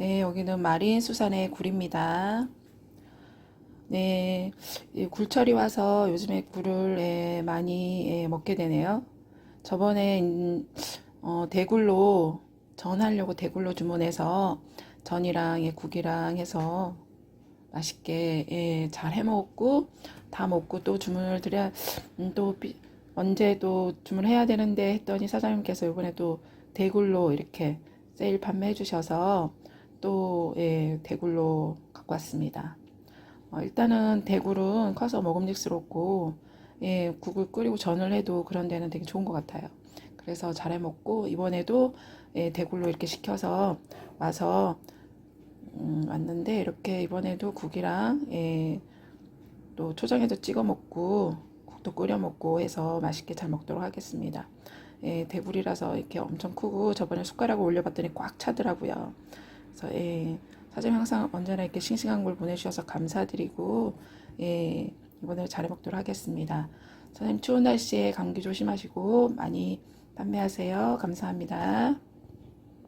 네, 여기는 마린 수산의 굴입니다. 네, 이 굴철이 와서 요즘에 굴을 예, 많이 예, 먹게 되네요. 저번에 음, 어, 대굴로 전하려고 대굴로 주문해서 전이랑 예, 국이랑 해서 맛있게 예, 잘 해먹었고 다 먹고 또 주문을 드려 음, 또 비- 언제 또 주문해야 되는데 했더니 사장님께서 이번에 또 대굴로 이렇게 세일 판매해 주셔서 또 예, 대굴로 갖고 왔습니다. 어, 일단은 대굴은 커서 먹음직스럽고 예, 국을 끓이고 전을 해도 그런 데는 되게 좋은 것 같아요. 그래서 잘 해 먹고 이번에도 예, 대굴로 이렇게 시켜서 와서 음, 왔는데 이렇게 이번에도 국이랑 예, 또 초장에도 찍어 먹고 국도 끓여 먹고 해서 맛있게 잘 먹도록 하겠습니다. 예, 대굴이라서 이렇게 엄청 크고 저번에 숟가락을 올려봤더니 꽉 차더라고요. 그래서 예, 사장님 항상 언제나 이렇게 싱싱한 걸 보내주셔서 감사드리고 예, 이번에 잘 해 먹도록 하겠습니다. 사장님 추운 날씨에 감기 조심하시고 많이 판매하세요. 감사합니다.